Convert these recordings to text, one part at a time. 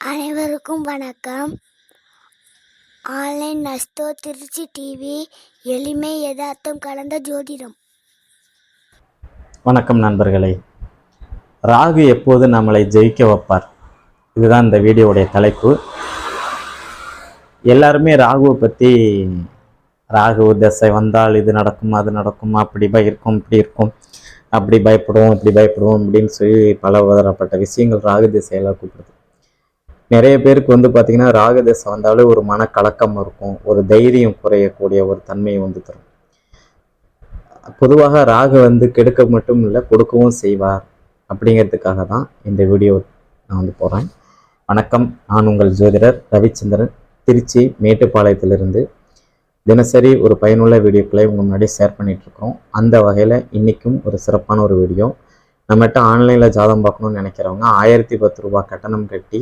அனைவருக்கும் வணக்கம். Online நஸ்தோ Trichy TV எளிமை யதார்த்தம் கலந்த ஜோதிடம். வணக்கம் நண்பர்களே. ராகு எப்போது நம்மளை ஜெயிக்க வைப்பார்? இதுதான் இந்த வீடியோவுடைய தலைப்பு. எல்லாருமே ராகுவை பற்றி ராகு தசை வந்தால் இது நடக்கும் அது நடக்கும் அப்படி பய இருக்கும் இப்படி இருக்கும் அப்படி பயப்படுவோம் இப்படி பயப்படுவோம் அப்படின்னு சொல்லி பல தரப்பட்ட விஷயங்கள் ராகு திசையெல்லாம் கூப்பிடுது. நிறைய பேருக்கு வந்து பார்த்திங்கன்னா ராகு வந்தாலே ஒரு மனக்கலக்கம் இருக்கும். ஒரு தைரியம் குறையக்கூடிய ஒரு தன்மையை வந்து தரும். பொதுவாக ராக வந்து கெடுக்க மட்டும் இல்லை கொடுக்கவும் செய்வார் அப்படிங்கிறதுக்காக தான் இந்த வீடியோ நான் வந்து போகிறேன் வணக்கம். நான் உங்கள் ஜோதிடர் ரவிச்சந்திரன் திருச்சி மேட்டுப்பாளையத்திலிருந்து. தினசரி ஒரு பயனுள்ள வீடியோக்களை உங்கள் முன்னாடி ஷேர் பண்ணிகிட்ருக்கோம் அந்த வகையில் இன்றைக்கும் ஒரு சிறப்பான ஒரு வீடியோ நம்மகிட்ட ஆன்லைனில் ஜாதகம் பார்க்கணும்னு நினைக்கிறவங்க ஆயிரத்தி பத்து ரூபா கட்டணம் கட்டி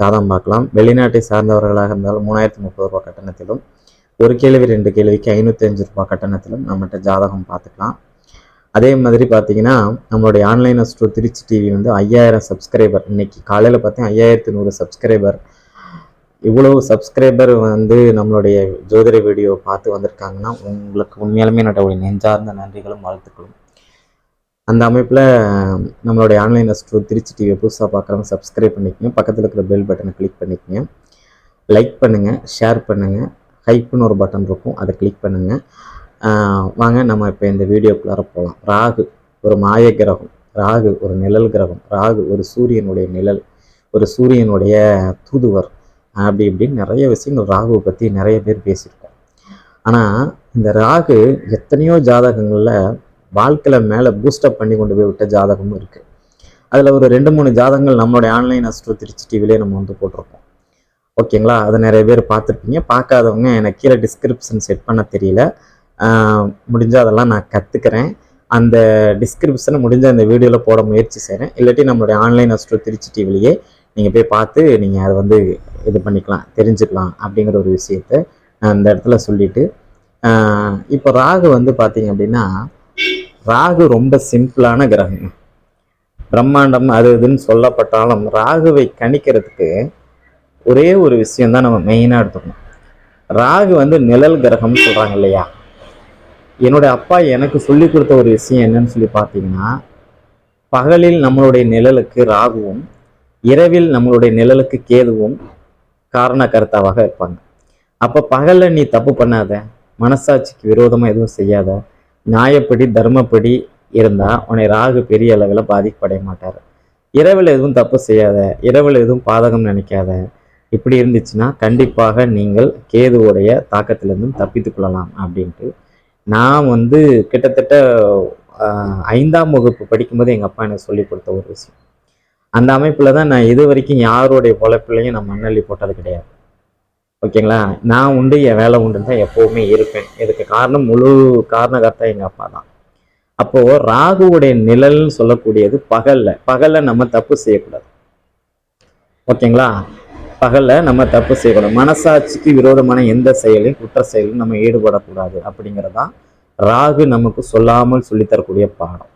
ஜாதகம் பார்க்கலாம். வெளிநாட்டை சார்ந்தவர்களாக இருந்தாலும் மூணாயிரத்தி முப்பது ரூபாய் கட்டணத்திலும் ஒரு கேள்வி ரெண்டு கேள்விக்கு ஐநூற்றி அஞ்சு ரூபாய் கட்டணத்திலும் நம்மகிட்ட ஜாதகம் பார்த்துக்கலாம். அதே மாதிரி பார்த்தீங்கன்னா நம்மளுடைய ஆன்லைன் அஸ்ட்ரோ திருச்சி டிவி வந்து ஐயாயிரம் சப்ஸ்கிரைபர் இன்னைக்கு காலையில் பார்த்தீங்கன்னா ஐயாயிரத்தி நூறு சப்ஸ்கிரைபர் இவ்வளோ சப்ஸ்கிரைபர் வந்து நம்மளுடைய ஜோதிட வீடியோ பார்த்து வந்திருக்காங்கன்னா உங்களுக்கு உண்மையாலுமே என்னோட நெஞ்சார்ந்த நன்றிகளும் வாழ்த்துக்களும். அந்த அமைப்பில் நம்மளுடைய ஆன்லைன் அஸ்ட்ரோ திருச்சி டிவியை புதுசாக பார்க்குறவங்க சப்ஸ்கிரைப் பண்ணிக்கங்க. பக்கத்தில் இருக்கிற பெல் பட்டனை கிளிக் பண்ணிக்கங்க. லைக் பண்ணுங்கள் ஷேர் பண்ணுங்கள் ஹைப்புன்னு ஒரு பட்டன் இருக்கும் அதை கிளிக் பண்ணுங்கள் வாங்க நம்ம இப்போ இந்த வீடியோக்குள்ளார போகலாம் ராகு ஒரு மாய கிரகம். ராகு ஒரு நிழல் கிரகம். ராகு ஒரு சூரியனுடைய நிழல். ஒரு சூரியனுடைய தூதுவர். அப்படி இப்படின்னு நிறைய விஷயங்கள் ராகுவை பற்றி நிறைய பேர் பேசியிருக்கோம் ஆனால் இந்த ராகு எத்தனையோ ஜாதகங்களில் வாழ்க்கையில் மேலே பூஸ்டப் பண்ணி கொண்டு போய் விட்ட ஜாதகமும் இருக்குது அதில் ஒரு ரெண்டு மூணு ஜாதகங்கள் நம்மளுடைய ஆன்லைன் அஸ்ட்ரோ திருச்சி டிவிலே நம்ம வந்து போட்டிருக்கோம். ஓகேங்களா அதை நிறைய பேர் பார்த்துருப்பீங்க. பார்க்காதவங்க எனக்கு கீழே டிஸ்கிரிப்ஷன் செட் பண்ண தெரியல. முடிஞ்சால் அதெல்லாம் நான் கற்றுக்கிறேன் அந்த டிஸ்கிரிப்ஷனை முடிஞ்ச அந்த வீடியோவில் போட முயற்சி செய்கிறேன் இல்லாட்டி நம்மளுடைய ஆன்லைன் அஸ்ட்ரோ திருச்சி டிவிலேயே நீங்கள் போய் பார்த்து நீங்கள் அதை வந்து இது பண்ணிக்கலாம் தெரிஞ்சுக்கலாம் அப்படிங்கிற ஒரு விஷயத்த நான் இந்த இடத்துல சொல்லிட்டு இப்போ ராகு வந்து பார்த்தீங்க அப்படின்னா ராகு ரொம்ப சிம்பிளான கிரகம். பிரம்மாண்டம் அது இதுன்னு சொல்லப்பட்டாலும் ராகுவை கணிக்கிறதுக்கு ஒரே ஒரு விஷயம் தான் நம்ம மெயினாக எடுத்துக்கணும். ராகு வந்து நிழல் கிரகம்னு சொல்கிறாங்க இல்லையா? என்னுடைய அப்பா எனக்கு சொல்லி கொடுத்த ஒரு விஷயம் என்னன்னு சொல்லி பார்த்தீங்கன்னா பகலில் நம்மளுடைய நிழலுக்கு ராகுவும் இரவில் நம்மளுடைய நிழலுக்கு கேதுவும் காரண கருத்தாவாக இருப்பாங்க. அப்போ பகலில் நீ தப்பு பண்ணாத மனசாட்சிக்கு விரோதமாக எதுவும் செய்யாத நியாயப்படி தர்மப்படி இருந்தால் உன்னை ராகு பெரிய அளவில் பாதிப்படைய மாட்டார். இரவில் எதுவும் தப்பு செய்யாத இரவில் எதுவும் பாதகம் நினைக்காத. இப்படி இருந்துச்சுன்னா கண்டிப்பாக நீங்கள் கேதுவுடைய தாக்கத்திலிருந்தும் தப்பித்து கொள்ளலாம் அப்படின்ட்டு. நான் வந்து கிட்டத்தட்ட ஐந்தாம் வகுப்பு படிக்கும்போது எங்கள் அப்பா எனக்கு சொல்லி கொடுத்த ஒரு விஷயம். அந்த அமைப்பில் தான் நான் இது வரைக்கும் யாருடைய பொழைப்பிலையும் நான் மண்ணள்ளி போட்டது கிடையாது. ஓகேங்களா? நான் உண்டு என் வேலை உண்டுன்னு தான் எப்போவுமே இருப்பேன். இதுக்கு காரணம் முழு காரணகர்த்தா எங்கள் அப்பா தான். அப்போது ராகுவுடைய நிழல்னு சொல்லக்கூடியது பகலில். பகலில் நம்ம தப்பு செய்யக்கூடாது. ஓகேங்களா? பகலில் நம்ம தப்பு செய்யக்கூடாது. மனசாட்சிக்கு விரோதமான எந்த செயலையும் குற்ற செயலும் நம்ம ஈடுபடக்கூடாது அப்படிங்கிறதான் ராகு நமக்கு சொல்லாமல் சொல்லித்தரக்கூடிய பாடம்.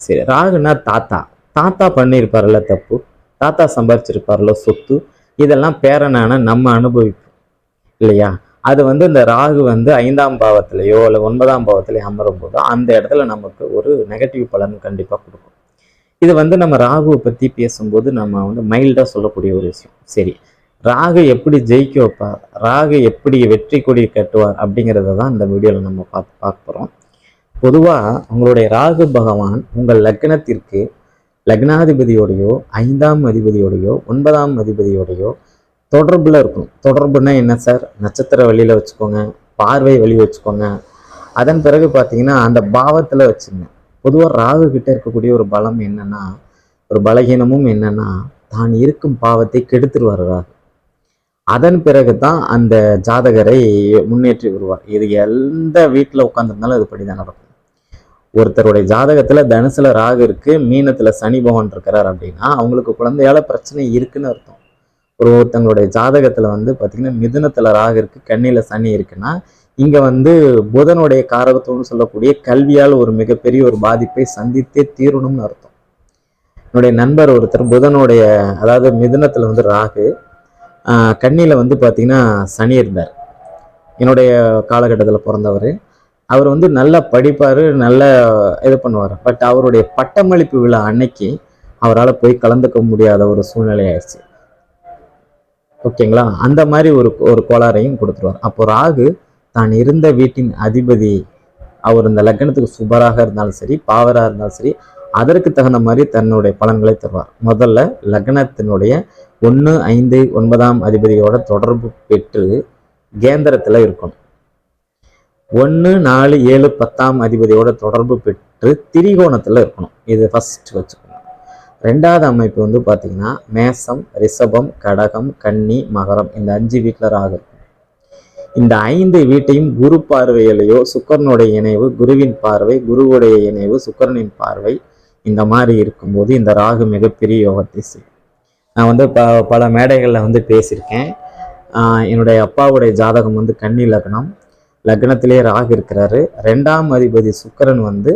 சரி ராகுனா தாத்தா. தாத்தா பண்ணியிருப்பார்ல தப்பு. தாத்தா சம்பாரிச்சிருப்பார்ல சொத்து. இதெல்லாம் பேரனான நம்ம அனுபவிப்போம். இல்லையா? அது வந்து இந்த ராகு வந்து ஐந்தாம் பாவத்திலேயோ இல்லை ஒன்பதாம் பாவத்திலேயோ அமரும் போதோ அந்த இடத்துல நமக்கு ஒரு நெகட்டிவ் பலன் கண்டிப்பாக கொடுக்கும். இது வந்து நம்ம ராகுவை பற்றி பேசும்போது நம்ம வந்து மைல்டாக சொல்லக்கூடிய ஒரு விஷயம். சரி ராகு எப்படி ஜெயிக்க வைப்பார்? ராகு எப்படி வெற்றி கொடி கட்டுவார் அப்படிங்கிறத தான் இந்த வீடியோவில் நம்ம பார்த்து பார்க்க போகிறோம் பொதுவாக உங்களுடைய ராகு பகவான் உங்கள் லக்னத்திற்கு லக்னாதிபதியோடையோ ஐந்தாம் அதிபதியோடையோ ஒன்பதாம் அதிபதியோடையோ தொடர்பில் இருக்கும். தொடர்புனா என்ன சார்? நட்சத்திர வழியில் வச்சுக்கோங்க பார்வை வழி வச்சுக்கோங்க. அதன் பிறகு பார்த்தீங்கன்னா அந்த பாவத்தில் வச்சுங்க. பொதுவாக ராகு கிட்ட இருக்கக்கூடிய ஒரு பலம் என்னன்னா ஒரு பலகீனமும் என்னன்னா தான் இருக்கும் பாவத்தை கெடுத்துருவார் ராகு. அதன் பிறகு தான் அந்த ஜாதகரை முன்னேற்றி வருவார். இது எந்த வீட்டில் உட்காந்துருந்தாலும் அது படி தான் நடக்கும். ஒருத்தருடைய ஜாதகத்தில் தனுசில் ராகு இருக்குது மீனத்தில் சனி பகவான் இருக்கிறார் அப்படின்னா அவங்களுக்கு குழந்தையால பிரச்சனை இருக்குன்னு அர்த்தம். ஒரு ஒருத்தங்களுடைய ஜாதகத்தில் வந்து பார்த்திங்கன்னா மிதுனத்தில் ராகு இருக்கு கண்ணியில் சனி இருக்குன்னா இங்கே வந்து புதனுடைய காரகத்துவம்னு சொல்லக்கூடிய கல்வியால் ஒரு மிகப்பெரிய ஒரு பாதிப்பை சந்தித்தே தீரணும்னு அர்த்தம். என்னுடைய நண்பர் ஒருத்தர் புதனுடைய அதாவது மிதுனத்தில் வந்து ராகு கண்ணியில் வந்து பார்த்திங்கன்னா சனி இருந்தார். என்னுடைய காலகட்டத்தில் பிறந்தவர். அவர் வந்து நல்லா படிப்பார் நல்லா இது பண்ணுவார். பட் அவருடைய பட்டமளிப்பு விழா அன்னைக்கு அவரால் போய் கலந்துக்க முடியாத ஒரு சூழ்நிலை ஆயிடுச்சு. ஓகேங்களா? அந்த மாதிரி ஒரு ஒரு கோளாறையும் கொடுத்துருவார். அப்போ ராகு தான் இருந்த வீட்டின் அதிபதி. அவர் இந்த லக்னத்துக்கு சுபராக இருந்தாலும் சரி பாவராக இருந்தாலும் சரி அதற்கு தகுந்த மாதிரி தன்னுடைய பலன்களை தருவார். முதல்ல லக்னத்தினுடைய ஒன்று ஐந்து ஒன்பதாம் அதிபதியோட தொடர்பு பெற்று கேந்திரத்தில் இருக்கணும். ஒன்று நாலு ஏழு பத்தாம் அதிபதியோட தொடர்பு பெற்று திரிகோணத்தில் இருக்கணும். இது ஃபஸ்ட் வச்சுக்கணும். ரெண்டாவது அமைப்பு வந்து பார்த்திங்கன்னா மேசம் ரிஷபம் கடகம் கன்னி மகரம் இந்த அஞ்சு வீட்டில் ராகு. இந்த ஐந்து வீட்டையும் குரு பார்வையிலையோ சுக்கரனுடைய இணைவு குருவின் பார்வை குருவுடைய இணைவு சுக்கரனின் பார்வை இந்த மாதிரி இருக்கும்போது இந்த ராகு மிகப்பெரிய யோகத்தை செய்யும். நான் வந்து ப பல மேடைகளில் வந்து பேசியிருக்கேன். என்னுடைய அப்பாவுடைய ஜாதகம் வந்து கன்னி லக்னம். லக்னத்திலே ராகு இருக்கிறாரு. ரெண்டாம் அதிபதி சுக்கிரன் வந்து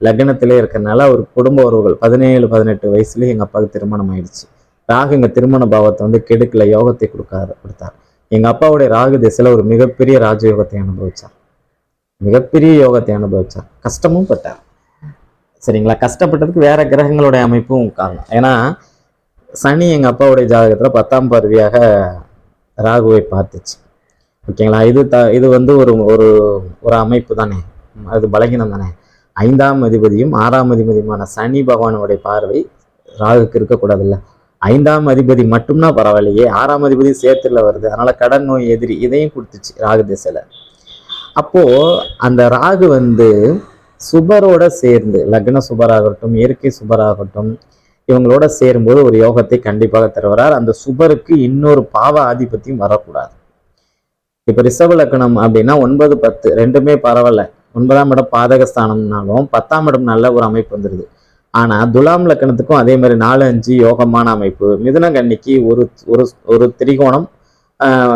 லக்னத்திலே இருக்கிறனால அவர் குடும்ப உறவுகள் பதினேழு பதினெட்டு வயசுலேயே எங்கள் அப்பாவுக்கு திருமணம் ஆயிடுச்சு. ராகு எங்கள் திருமண பாவத்தை வந்து கெடுக்கல யோகத்தை கொடுக்காரு கொடுத்தார். எங்கள் அப்பாவுடைய ராகு திசையில் ஒரு மிகப்பெரிய ராஜயோகத்தை அனுபவிச்சார். மிகப்பெரிய யோகத்தை அனுபவித்தார் கஷ்டமும் பட்டார். சரிங்களா? கஷ்டப்பட்டதுக்கு வேற கிரகங்களுடைய அமைப்பும் காரணம் ஏன்னா சனி எங்கள் அப்பாவுடைய ஜாதகத்தில் பத்தாம் பார்வையாக ராகுவை பார்த்துச்சு. ஓகேங்களா? இது த இது வந்து ஒரு ஒரு ஒரு அமைப்பு தானே. அது பலகீனம் தானே. ஐந்தாம் அதிபதியும் ஆறாம் அதிபதியுமான சனி பகவானுடைய பார்வை ராகுக்கு இருக்கக்கூடாதுல்ல. ஐந்தாம் அதிபதி மட்டும்னா பரவாயில்லையே ஆறாம் அதிபதி சேர்த்துல வருது அதனால கடன் நோய் எதிரி இதையும் கொடுத்துச்சு ராகு திசையில. அப்போ அந்த ராகு வந்து சுபரோட சேர்ந்து லக்ன சுபராகட்டும் இயற்கை சுபராகட்டும் இவங்களோட சேரும்போது ஒரு யோகத்தை கண்டிப்பாக தருவார். அந்த சுபருக்கு இன்னொரு பாவ ஆதிபத்தியம் வரக்கூடாது. இப்ப ரிஷப லக்னம் அப்படின்னா ஒன்பது பத்து ரெண்டுமே பரவாயில்ல. ஒன்பதாம் இடம் பாதகஸ்தானம்னாலும் பத்தாம் இடம் நல்ல ஒரு அமைப்பு வந்துடுது ஆனால் துலாம் லக்கணத்துக்கும் அதே மாதிரி நாலு அஞ்சு யோகமான அமைப்பு. மிதுன கன்னிக்கு ஒரு ஒரு ஒரு திரிகோணம்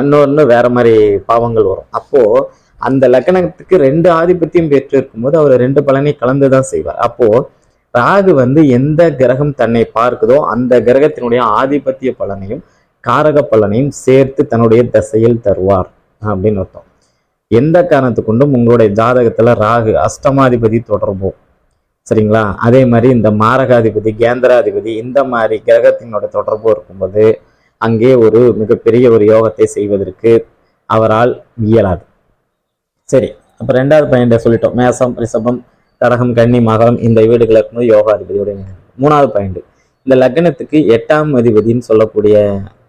இன்னொன்று வேற மாதிரி பாவங்கள் வரும். அப்போது அந்த லக்கணத்துக்கு ரெண்டு ஆதிபத்தியம் பெற்று இருக்கும்போது அவர் ரெண்டு பலனை கலந்து தான் செய்வார். அப்போது ராகு வந்து எந்த கிரகம் தன்னை பார்க்குதோ அந்த கிரகத்தினுடைய ஆதிபத்திய பலனையும் காரக பலனையும் சேர்த்து தன்னுடைய தசையில் தருவார் அப்படின்னு அர்த்தம். எந்த காரணத்து கொண்டும் உங்களுடைய ஜாதகத்துல ராகு அஷ்டமாதிபதி தொடர்பும் சரிங்களா? அதே மாதிரி இந்த மாரகாதிபதி கேந்திராதிபதி இந்த மாதிரி கிரகத்தினோட தொடர்பு இருக்கும்போது அங்கே ஒரு மிகப்பெரிய ஒரு யோகத்தை செய்வதற்கு அவரால் இயலாது. சரி அப்போ ரெண்டாவது பாயிண்ட சொல்லிட்டோம். மேசம் ரிஷபம் கடகம் கன்னி மகரம் இந்த வீடுகள் இருக்கும்போது யோகாதிபதியோட மூணாவது பாயிண்ட். இந்த லக்னத்துக்கு எட்டாம் அதிபதின்னு சொல்லக்கூடிய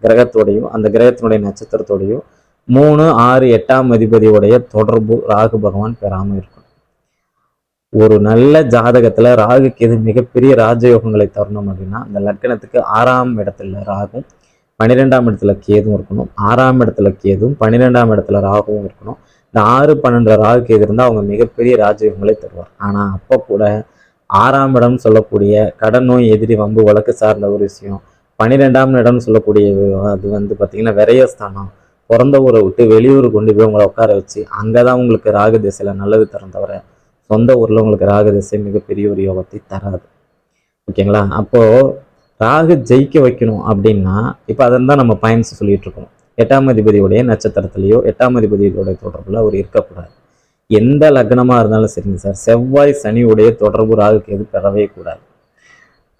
கிரகத்தோடையும் அந்த கிரகத்தினுடைய நட்சத்திரத்தோடையும் மூணு ஆறு எட்டாம் அதிபதியுடைய தொடர்பு ராகு பகவான் பெறாமல் இருக்கும் ஒரு நல்ல ஜாதகத்துல ராகுக்கு எது மிகப்பெரிய ராஜயோகங்களை தரணும் அப்படின்னா அந்த லக்னத்துக்கு ஆறாம் இடத்துல ராகும் பன்னிரெண்டாம் இடத்துல கேதும் இருக்கணும். ஆறாம் இடத்துல கேதும் பன்னிரெண்டாம் இடத்துல ராகுவும் இருக்கணும். இந்த ஆறு பன்னெண்டு ராகு கேது இருந்தால் அவங்க மிகப்பெரிய ராஜயோகங்களை தருவார். ஆனால் அப்போ கூட ஆறாம் இடம் சொல்லக்கூடிய கடன் நோய் எதிரி வம்பு வழக்கு சார்ந்த ஒரு விஷயம் பன்னிரெண்டாம் இடம் சொல்லக்கூடிய அது வந்து பார்த்திங்கன்னா விரயஸ்தானம் பிறந்த ஊரை விட்டு வெளியூர் கொண்டு போய் உங்களை உட்கார வச்சு அங்கே தான் உங்களுக்கு ராகு திசையில் நல்லது தரும் தவிர சொந்த ஊரில் உங்களுக்கு ராகு திசை மிகப்பெரிய ஒரு யோகத்தை தராது. ஓகேங்களா? அப்போது ராகு ஜெயிக்க வைக்கணும் அப்படின்னா இப்போ அதை தான் நம்ம பயன்ஸ் சொல்லிட்டு இருக்கோம். எட்டாம் அதிபதியுடைய நட்சத்திரத்திலேயோ எட்டாம் அதிபதியோடைய தொடர்பில் அவர் இருக்கக்கூடாது. எந்த லக்னமாக இருந்தாலும் சரிங்க சார். செவ்வாய் சனியுடைய தொடர்பு ராகுக்கு எது பெறவே கூடாது.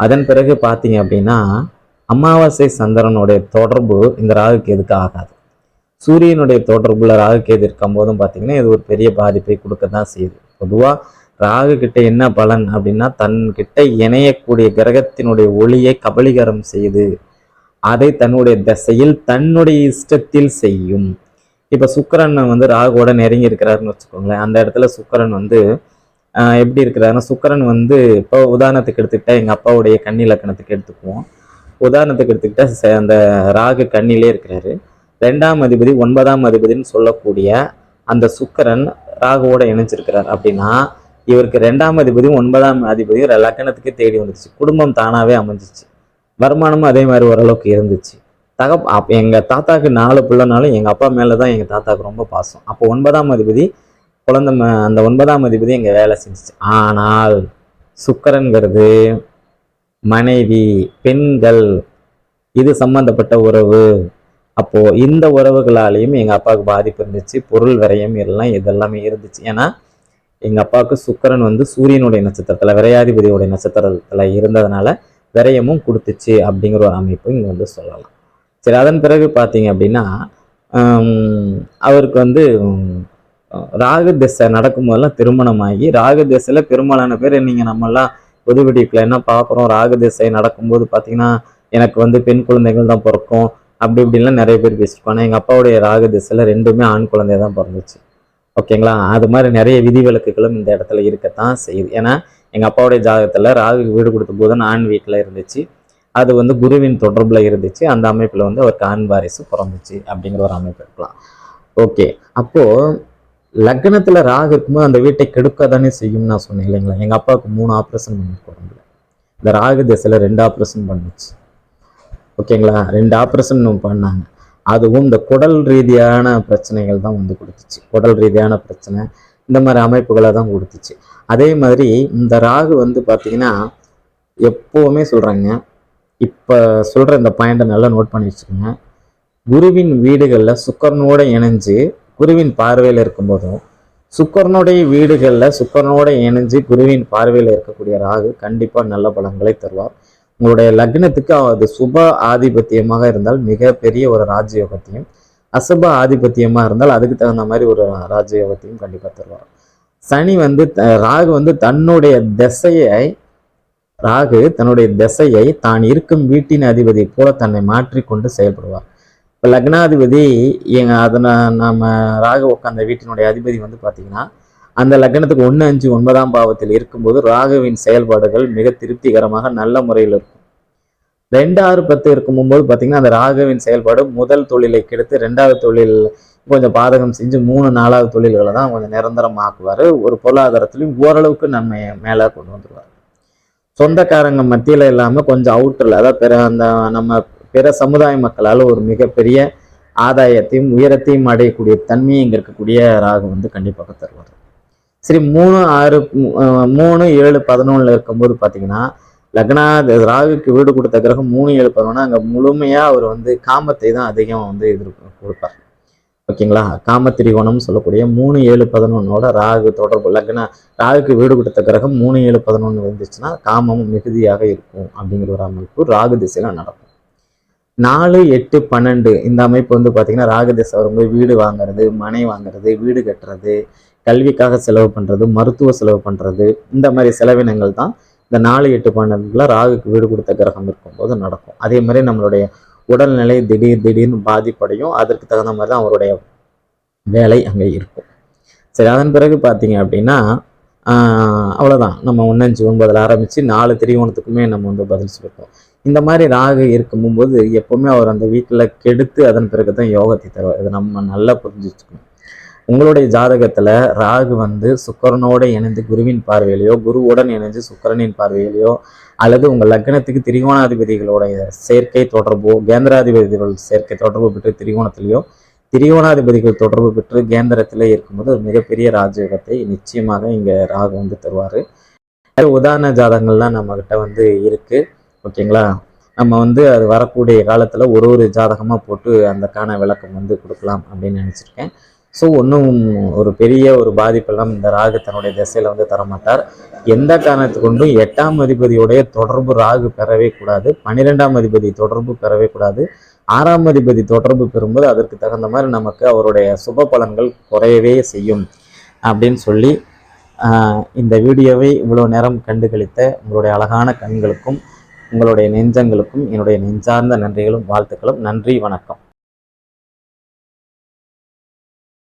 அதன் பிறகு பார்த்தீங்க அப்படின்னா அமாவாசை சந்திரனுடைய தொடர்பு இந்த ராகுக்கு எதுக்கு ஆகாது. சூரியனுடைய தொடர்புள்ள ராகு கேது இருக்கும் போதும் பார்த்தீங்கன்னா இது ஒரு பெரிய பாதிப்பை கொடுக்க தான் செய்யுது. பொதுவாக ராகு கிட்ட என்ன பலன் அப்படின்னா தன்கிட்ட இணையக்கூடிய கிரகத்தினுடைய ஒளியை கபலீகரம் செய்யுது அதை தன்னுடைய திசையில் தன்னுடைய இஷ்டத்தில் செய்யும். இப்போ சுக்கிரன் வந்து ராகுவோட நெருங்கி இருக்கிறாருன்னு வச்சுக்கோங்களேன். அந்த இடத்துல சுக்கிரன் வந்து எப்படி இருக்கிறாருன்னா சுக்கரன் வந்து இப்போ உதாரணத்துக்கு எடுத்துக்கிட்டா எங்கள் அப்பாவுடைய கண்ணி லக்கணத்துக்கு எடுத்துக்குவோம். உதாரணத்துக்கு எடுத்துக்கிட்டா அந்த ராகு கண்ணிலே இருக்கிறாரு. ரெண்டாம் அதிபதி ஒன்பதாம் அதிபதின்னு சொல்லக்கூடிய அந்த சுக்கரன் ராகுவோட இணைஞ்சிருக்கிறார். அப்படின்னா இவருக்கு ரெண்டாம் அதிபதியும் ஒன்பதாம் அதிபதியும் லக்கணத்துக்கு தேடி வந்துச்சு குடும்பம் தானாகவே அமைஞ்சிச்சு. வருமானமும் அதே மாதிரி ஓரளவுக்கு இருந்துச்சு. தகப் அப் எங்கள் தாத்தாக்கு நாலு பிள்ளைனாலும் எங்கள் அப்பா மேலே தான் எங்கள் தாத்தாக்கு ரொம்ப பாசம். அப்போ ஒன்பதாம் அதிபதி குழந்தை ம- அந்த ஒன்பதாம் அதிபதி எங்கள் வேலை செஞ்சுச்சு. ஆனால் சுக்கரன்கிறது மனைவி பெண்கள் இது சம்பந்தப்பட்ட உறவு அப்போது இந்த உறவுகளாலேயும் எங்கள் அப்பாவுக்கு பாதிப்பு இருந்துச்சு. பொருள் விரயம் எல்லாம் இதெல்லாமே இருந்துச்சு. ஏன்னா எங்கள் அப்பாவுக்கு சுக்கரன் வந்து சூரியனுடைய நட்சத்திரத்தில் விரையாதிபதியுடைய நட்சத்திரத்தில் இருந்ததுனால விரயமும் கொடுத்துச்சு அப்படிங்கிற ஒரு அமைப்பு இங்கே வந்து சொல்லலாம். சரி அதன் பிறகு பார்த்தீங்க அப்படின்னா அவருக்கு வந்து ராகு திசை நடக்கும்போதெல்லாம் திருமணமாகி ராகு திசையில் பெரும்பாலான பேர் நீங்கள் நம்மெல்லாம் பொது வெடிப்புல என்ன பார்க்குறோம் ராகு திசை நடக்கும்போது பார்த்தீங்கன்னா எனக்கு வந்து பெண் குழந்தைகள் தான் பிறக்கும். அப்படி இப்படின்லாம் நிறைய பேர் பேசிருப்பாங்க எங்கள் அப்பாவுடைய ராக திசையில் ரெண்டுமே ஆண் குழந்தை தான் பிறந்துச்சு. ஓகேங்களா? அது மாதிரி நிறைய விதிவிலக்குகளும் இந்த இடத்துல இருக்கத்தான் செய்யுது. ஏன்னா எங்கள் அப்பாவுடைய ஜாதகத்தில் ராகு வீடு கொடுத்த போது ஆண் வீட்டில் இருந்துச்சு. அது வந்து குருவின் தொடர்பில் இருந்துச்சு. அந்த அமைப்பில் வந்து அவருக்கு ஆண் வாரிசு பிறந்துச்சு அப்படிங்கிற ஒரு அமைப்பு இருக்கலாம். ஓகே. அப்போது லக்னத்தில் ராகு இருக்கும்போது அந்த வீட்டை கெடுக்க தானே செய்யும்னு நான் சொன்னேன் இல்லைங்களா? எங்கள் அப்பாவுக்கு மூணு ஆப்ரேஷன் பண்ணிருக்கு உடம்புல இந்த ராகு திசையில் ரெண்டு ஆப்ரேஷன் பண்ணுச்சு. ஓகேங்களா? ரெண்டு ஆப்ரேஷன் பண்ணாங்க. அதுவும் இந்த குடல் ரீதியான பிரச்சனைகள் தான் வந்து கொடுத்துச்சு. குடல் ரீதியான பிரச்சனை இந்த மாதிரி அமைப்புகளை தான் கொடுத்துச்சு. அதே மாதிரி இந்த ராகு வந்து பார்த்தீங்கன்னா எப்போவுமே சொல்கிறாங்க இப்போ சொல்கிற இந்த பாயிண்ட்டை நல்லா நோட் பண்ணி வச்சுக்கோங்க. குருவின் வீடுகளில் சுக்கரனோடு இணைஞ்சு குருவின் பார்வையில் இருக்கும்போதும் சுக்கரனுடைய வீடுகளில் சுக்கரனோடு இணைஞ்சு குருவின் பார்வையில் இருக்கக்கூடிய ராகு கண்டிப்பாக நல்ல பலன்களை தருவார். உங்களுடைய லக்னத்துக்கு அது சுப ஆதிபத்தியமாக இருந்தால் மிகப்பெரிய ஒரு ராஜயோகத்தையும் அசுப ஆதிபத்தியமாக இருந்தால் அதுக்கு தகுந்த மாதிரி ஒரு ராஜயோகத்தையும் கண்டிப்பாக தருவார். சனி வந்து த- ராகு வந்து தன்னுடைய திசையை ராகு தன்னுடைய திசையை தான் இருக்கும் வீட்டின் அதிபதி போல தன்னை மாற்றிக்கொண்டு செயல்படுவார். இப்போ லக்னாதிபதி எங்க அதனை நம்ம ராகு உட்காந்த வீட்டினுடைய அதிபதி வந்து பார்த்தீங்கன்னா அந்த லக்னத்துக்கு ஒன்று அஞ்சு ஒன்பதாம் பாவத்தில் இருக்கும்போது ராகுவின் செயல்பாடுகள் மிக திருப்திகரமாக நல்ல முறையில் இருக்கும். ரெண்டு ஆறு பத்து இருக்கும்போது பார்த்தீங்கன்னா அந்த ராகுவின் செயல்பாடு முதல் தொழிலை கெடுத்து ரெண்டாவது தொழில் கொஞ்சம் பாதகம் செஞ்சு மூணு நாலாவது தொழில்களை தான் கொஞ்சம் நிரந்தரமாக்குவார் ஒரு பொருளாதாரத்துலையும் ஓரளவுக்கு நன்மையை மேலே கொண்டு வந்துருவார். சொந்தக்காரங்க மத்தியில் இல்லாமல் கொஞ்சம் அவுட்டரில் அதாவது பிற அந்த நம்ம பிற சமுதாய மக்களால் ஒரு மிகப்பெரிய ஆதாயத்தையும் உயரத்தையும் அடையக்கூடிய தன்மையை இங்கே இருக்கக்கூடிய ராகு வந்து கண்டிப்பாக தருவார். சரி மூணு ஆறு மூணு ஏழு பதினொன்றில் இருக்கும்போது பார்த்தீங்கன்னா லக்னா ராகுக்கு வீடு கொடுத்த கிரகம் மூணு ஏழு பதினொன்று அங்கே முழுமையாக அவர் வந்து காமத்தை தான் அதிகம் வந்து எதிர்ப்பு கொடுப்பார். ஓகேங்களா? காமத்திரிகோணம்னு சொல்லக்கூடிய மூணு ஏழு பதினொன்னோட ராகு தொடர்பு லக்னா ராகுக்கு வீடு கொடுத்த கிரகம் மூணு ஏழு பதினொன்று வந்துச்சுன்னா காமம் மிகுதியாக இருக்கும் அப்படிங்கிற ஒரு அமைப்பு ராகு திசையில் நடக்கும். நாலு எட்டு பன்னெண்டு இந்த அமைப்பு வந்து பார்த்தீங்கன்னா ராகு திசை வரும்போது வீடு வாங்குறது மனை வாங்குறது வீடு கட்டுறது கல்விக்காக செலவு பண்ணுறது மருத்துவ செலவு பண்ணுறது இந்த மாதிரி செலவினங்கள் தான் இந்த நாலு எட்டு பன்னெண்டுல ராகுக்கு வீடு கொடுத்த கிரகம் இருக்கும்போது நடக்கும். அதே மாதிரி நம்மளுடைய உடல்நிலை திடீர் திடீர்னு பாதிப்படையும். அதற்கு தகுந்த மாதிரி தான் அவருடைய வேலை அங்கே இருக்கும். சரி அதன் பிறகு பார்த்தீங்க அப்படின்னா அவ்வளோதான் நம்ம ஒன்னஞ்சு ஒன்பதில் ஆரம்பித்து நாலு திரிகோணத்துக்குமே நம்ம வந்து பதில் சொல்லியிருக்கோம் இந்த மாதிரி ராகு இருக்கும்போது எப்போவுமே அவர் அந்த வீட்டில் கெடுத்து அதன் பிறகு தான் யோகத்தை தருவார். இதை நம்ம நல்லா புரிஞ்சு வச்சுக்கணும் உங்களுடைய ஜாதகத்துல ராகு வந்து சுக்கரனோட இணைந்து குருவின் பார்வையிலையோ குருவுடன் இணைஞ்சு சுக்கரனின் பார்வையிலையோ அல்லது உங்கள் லக்னத்துக்கு திரிகோணாதிபதிகளுடைய சேர்க்கை தொடர்போ கேந்திராதிபதிகள் சேர்க்கை தொடர்பு பெற்று திரிகோணத்திலேயோ திரிகோணாதிபதிகள் தொடர்பு பெற்று கேந்திரத்திலே இருக்கும்போது ஒரு மிகப்பெரிய ராஜயோகத்தை நிச்சயமாக இங்க ராகு வந்து தருவாரு. உதாரண ஜாதகங்கள்லாம் நம்ம கிட்ட வந்து இருக்கு. ஓகேங்களா? நம்ம வந்து அது வரக்கூடிய காலத்துல ஒரு ஒரு ஜாதகமா போட்டு அந்தக்கான விளக்கம் வந்து கொடுக்கலாம் அப்படின்னு நினைச்சிருக்கேன். ஸோ ஒன்றும் ஒரு பெரிய ஒரு பாதிப்பெல்லாம் இந்த ராகு தன்னுடைய திசையில் வந்து தரமாட்டார். எந்த காரணத்து கொண்டும் எட்டாம் அதிபதியுடைய தொடர்பு ராகு பெறவே கூடாது. பன்னிரெண்டாம் அதிபதி தொடர்பு பெறவே கூடாது. ஆறாம் அதிபதி தொடர்பு பெறும்போது அதற்கு தகுந்த மாதிரி நமக்கு அவருடைய சுப பலன்கள் குறையவே செய்யும் அப்படின்னு சொல்லி இந்த வீடியோவை இவ்வளோ நேரம் கண்டுகளித்த உங்களுடைய அழகான கண்களுக்கும் உங்களுடைய நெஞ்சங்களுக்கும் என்னுடைய நெஞ்சார்ந்த நன்றிகளும் வாழ்த்துக்களும். நன்றி வணக்கம்.